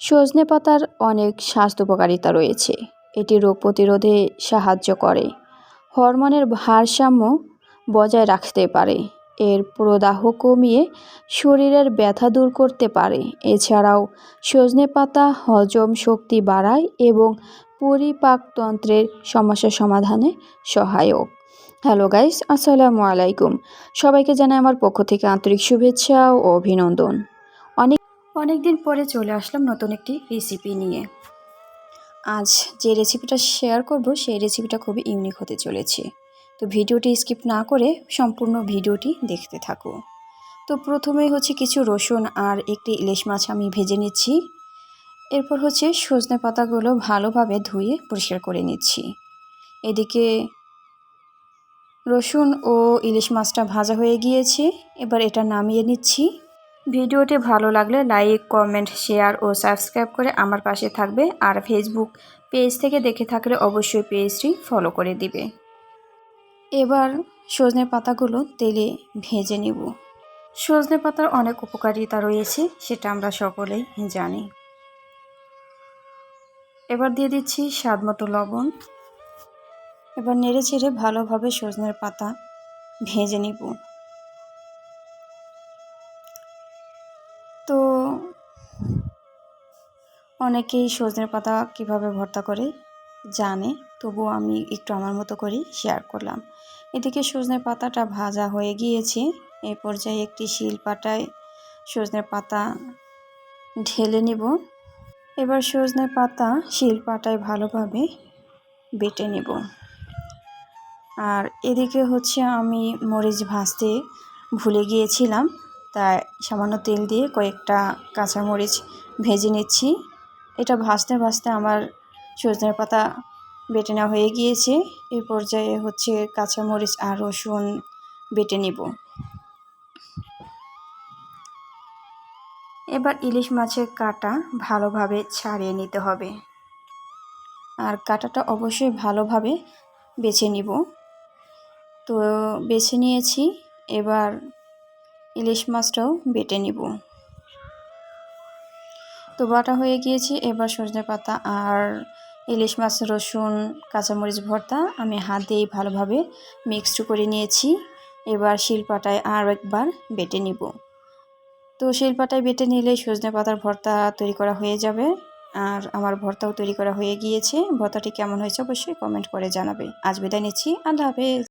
সজনে পাতার অনেক স্বাস্থ্য উপকারিতা রয়েছে। এটি রোগ প্রতিরোধে সাহায্য করে। হরমোনের ভারসাম্য বজায় রাখতে পারে। এর প্রদাহ কমিয়ে শরীরের ব্যথা দূর করতে পারে। এছাড়াও সজনে পাতা হজম শক্তি বাড়ায় এবং পরিপাকতন্ত্রের সমস্যা সমাধানে সহায়ক। হ্যালো গাইস, আসসালামু আলাইকুম। সবাইকে জানাই আমার পক্ষ থেকে আন্তরিক শুভেচ্ছা ও অভিনন্দন। অনেক দিন পরে চলে আসলাম নতুন একটি রেসিপি নিয়ে। আজ যে রেসিপিটা শেয়ার করব, সেই রেসিপিটা খুবই ইউনিক হতে চলেছে। তো ভিডিওটি স্কিপ না করে সম্পূর্ণ ভিডিওটি দেখতে থাকো। তো প্রথমে হচ্ছে কিছু রসুন আর একটি ইলিশ মাছ আমি ভেজে নিচ্ছি। এরপর হচ্ছে সজনে পাতাগুলো ভালোভাবে ধুয়ে পরিষ্কার করে নিচ্ছি। এদিকে রসুন ও ইলিশ মাছটা ভাজা হয়ে গিয়েছে, এবার এটা নামিয়ে নিচ্ছি। ভিডিওটি ভালো লাগলে লাইক, কমেন্ট, শেয়ার ও সাবস্ক্রাইব করে আমার পাশে থাকবে আর ফেসবুক পেজ থেকে দেখে থাকলে অবশ্যই পেজটি ফলো করে দিবে। এবার সজনে পাতাগুলো তেলে ভেজে নিব। সজনে পাতার অনেক উপকারিতা রয়েছে, সেটা আমরা সকলেই জানি। এবার দিয়ে দিচ্ছি স্বাদ মতো লবণ। এবার নেড়ে চেড়ে ভালোভাবে সজনের পাতা ভেজে নিব। অনেকেই সজনের পাতা কীভাবে ভর্তা করে জানে, তবুও আমি একটু আমার মতো করেই শেয়ার করলাম। এদিকে সজনের পাতাটা ভাজা হয়ে গিয়েছে। এই পর্যায়ে একটি শিল পাটায় সজনের পাতা ঢেলে নিব। এবার সজনের পাতা শিল পাটায় ভালোভাবে বেটে নেব। আর এদিকে হচ্ছে আমি মরিচ ভাজতে ভুলে গিয়েছিলাম, তাই সামান্য তেল দিয়ে কয়েকটা কাঁচামরিচ ভেজে নিচ্ছি। এটা ভাজতে ভাজতে আমার সজনের পাতা বেটে নেওয়া হয়ে গিয়েছে। এই পর্যায়ে হচ্ছে কাঁচামরিচ আর রসুন বেটে নিব। এবার ইলিশ মাছের কাটা ভালোভাবে ছাড়িয়ে নিতে হবে। আর কাটাটা অবশ্যই ভালোভাবে বেছে নিব। তো বেছে নিয়েছি। এবার ইলিশ মাছটাও বেটে নিব। তো বাটা হয়ে গিয়েছি। এবার সজনে পাতা আর ইলিশ মাছ, রসুন, কাঁচামরিচ, ভর্তা আমি হাত দিয়েই ভালোভাবে মিক্সড করে নিয়েছি। এবার শিলপাটায় আর একবার বেটে নিব। তো শিলপাটায় বেটে নিলে সজনে পাতার ভর্তা তৈরি করা হয়ে যাবে। আর আমার ভর্তাও তৈরি করা হয়ে গিয়েছে। ভর্তাটি কেমন হয়েছে অবশ্যই কমেন্ট করে জানাবে। আজ বিদায় নিচ্ছি। আল্লাহ হাফেজ।